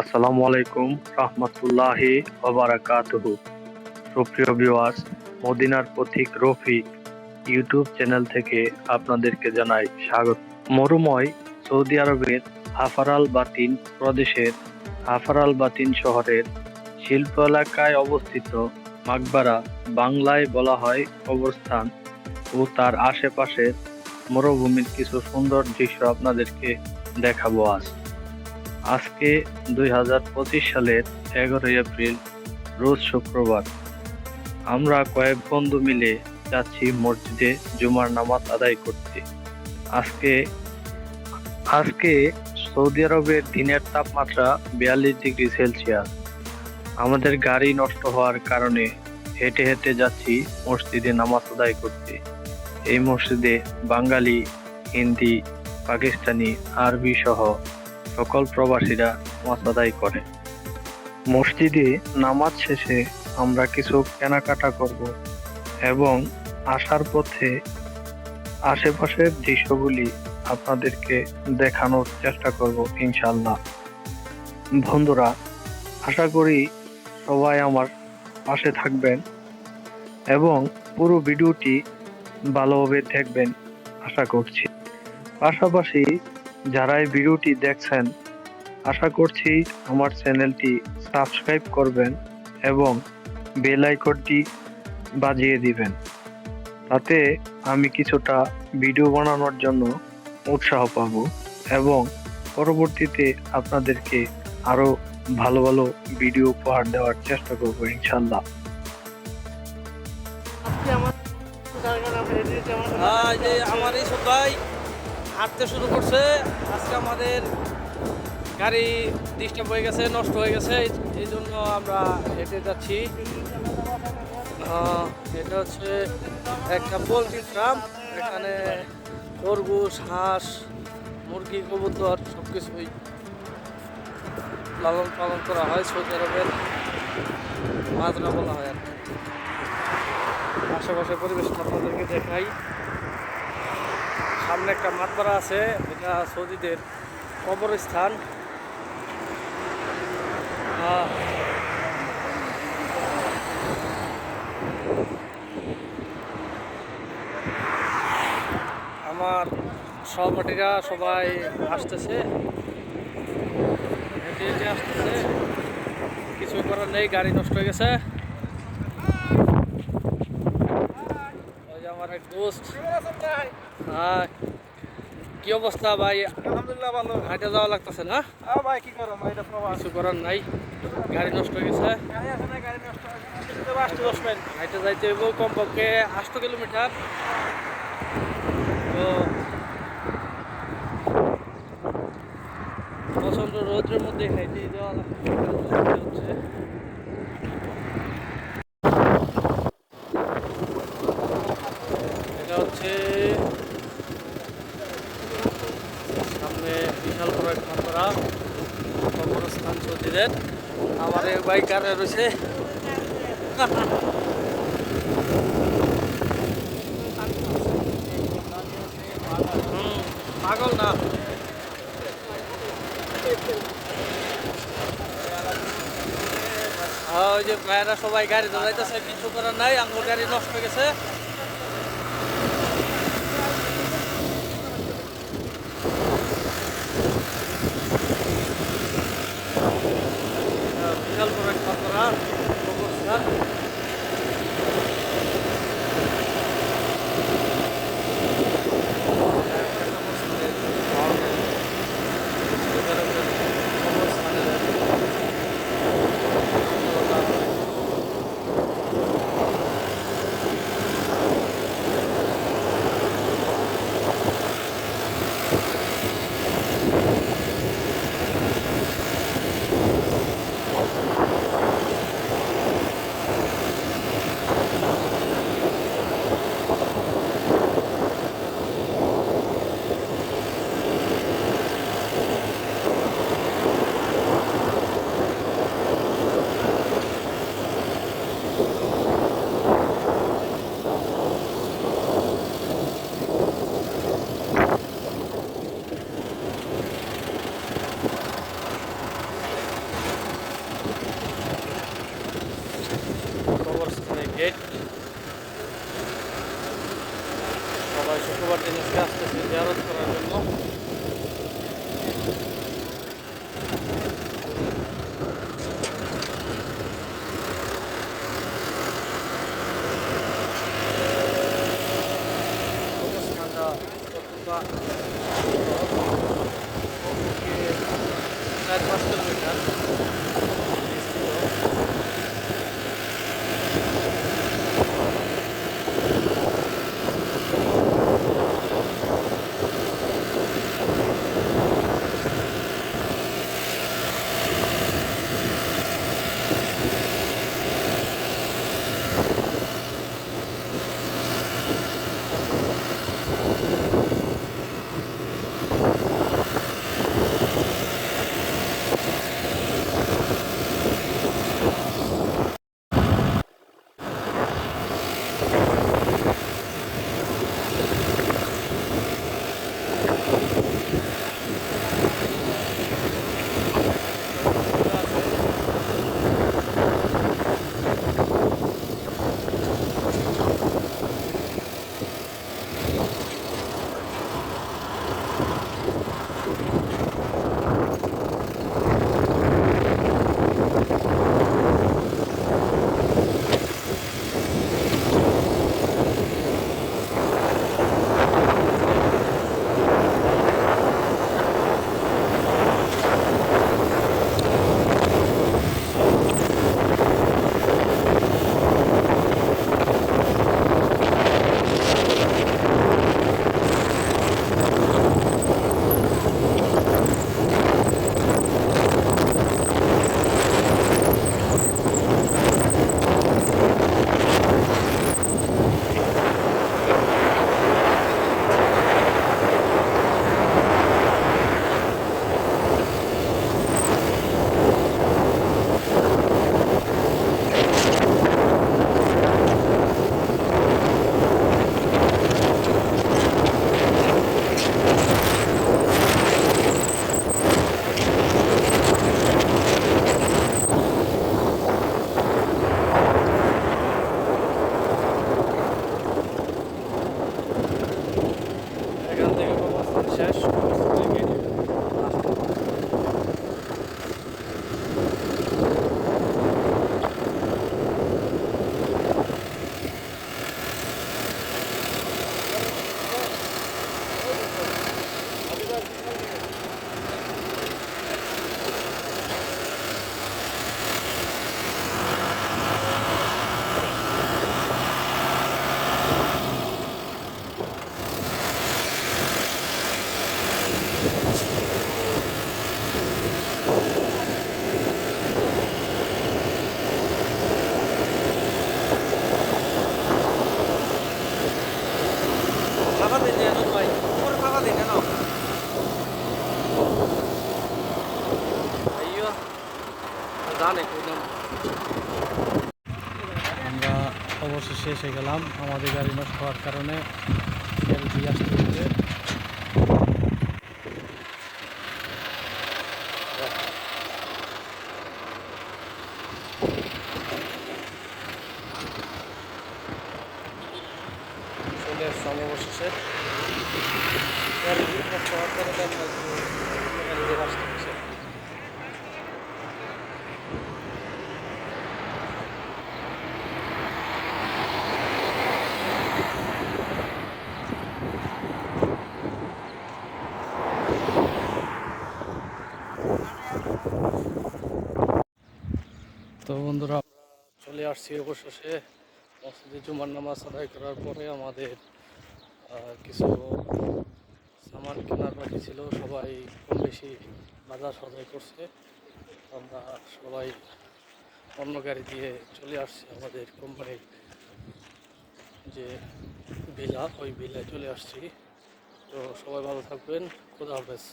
আসসালামু আলাইকুম রহমতুল্লাহি ওবারাকাতুহু সুপ্রিয় ভিউয়ার্স, মদিনার পথিক রফিক ইউটিউব চ্যানেল থেকে আপনাদেরকে জানাই স্বাগত। মরুময় সৌদি আরবের হাফারাল বাতিন প্রদেশের হাফারাল বাতিন শহরের শিল্প এলাকায় অবস্থিত মাকবারা বাংলায় বলা হয় অবস্থান ও তার আশেপাশের মরুভূমির কিছু সুন্দর দৃশ্য আপনাদেরকে দেখাবো আজ। আজকে দুই হাজার পঁচিশ সালের এগারোই এপ্রিল, রোজ শুক্রবার। আমরা কয়েক বন্ধু মিলে যাচ্ছি মসজিদে জুমার নামাজ আদায় করতে। আজকে আজকে সৌদি আরবের দিনের তাপমাত্রা বিয়াল্লিশ ডিগ্রি সেলসিয়াস। আমাদের গাড়ি নষ্ট হওয়ার কারণে হেঁটে হেঁটে যাচ্ছি মসজিদে নামাজ আদায় করতে। এই মসজিদে বাঙালি, হিন্দি, পাকিস্তানি, আরবি সহ সকল প্রবাসীরা নামাজ আদায় করে। মসজিদে নামাজ শেষে আমরা কিছু কেনাকাটা করব এবং আসার পথে আশেপাশের দৃশ্যগুলি আপনাদেরকে দেখানোর চেষ্টা করব ইনশাল্লাহ বন্ধুরা, আশা করি সবাই আমার পাশে থাকবেন এবং পুরো ভিডিওটি ভালোভাবে দেখবেন, আশা করছি। পাশাপাশি যারা এই ভিডিওটি দেখছেন আশা করছি আমার চ্যানেলটি সাবস্ক্রাইব করবেন এবং বেল আইকনটি বাজিয়ে দিবেন। তাতে আমি কিছুটা ভিডিও বানানোর জন্য উৎসাহ পাব এবং পরবর্তীতে আপনাদেরকে আরও ভালো ভালো ভিডিও উপহার দেওয়ার চেষ্টা করব ইনশাল্লাহ আমার হ্যাঁ, এই আমার এই সবাই হাঁটতে শুরু করছে। আজকে আমাদের গাড়ি ডিস্টার্ব হয়ে গেছে, নষ্ট হয়ে গেছে, এই- জন্য আমরা হেঁটে যাচ্ছি। এটা হচ্ছে একটা পোলট্রি ফার্ম, এখানে খরগোশ, হাঁস, মুরগি কবুতর সব কিছুই লালন পালন করা হয় সৌদি আরবের মাজরা বলা হয় আর। আশেপাশে পরিবেশটা আপনাদেরকে দেখাই। সামনে একটা মাতবাড়া আছে, এটা সৌদিদের কবরস্থান। আমার সহপাঠীরা সবাই আসতেছে। হেঁটে হেঁটে আসতেছে। কিছু করার নেই, গাড়ি নষ্ট হয়ে গেছে ওই যে আমার এক দোস্ত হ্যাঁ কি অবস্থা ভাই? আলহামদুলিল্লাহ ভালো। হাইটে যাওয়া লাগতেছে না? ভাই কি করো ভাই কিছু করার নাই। গাড়ি নষ্ট হয়ে গেছে। হাইটে যাইতে হইব কমপক্ষে আটশো কিলোমিটার। তো প্রচণ্ড রোদ্রের মধ্যে হাইটে যাওয়া হচ্ছে এটা হচ্ছে সামনে বিশাল বড় এক মাত্রা কবরস্থান সৌদিদের আমার এই বাইক আর রয়েছে? পাগল না। ওই যে মেয়েরা সবাই গাড়ি ধরাইতেছে কিছু করার নাই আঙ্গুর গাড়ি নষ্ট হয়ে গেছে। ziyaret kararlarına Sert bastırmıyor. Eski আমরা অবশেষে এসে গেলাম। আমাদের গাড়ি নষ্ট হওয়ার কারণে দিয়ে আসতে হচ্ছে। চলে এসলাম অবশেষে। গাড়ি নষ্ট হওয়ার কারণে আমরা একটু গাড়ি আসতে তো বন্ধুরা, চলে আসছি অবশেষে মসজিদে জুমার নামাজ আদায় করার পরে আমাদের কিছু সামান কেনার বাকি ছিল। সবাই কম বেশি বাজার সদাই করছে। আমরা সবাই অন্য গাড়ি দিয়ে চলে আসছি আমাদের কোম্পানির যে ভিলা ওই ভিলায় চলে আসছি। তো সবাই ভালো থাকবেন। খোদা হাফেজ।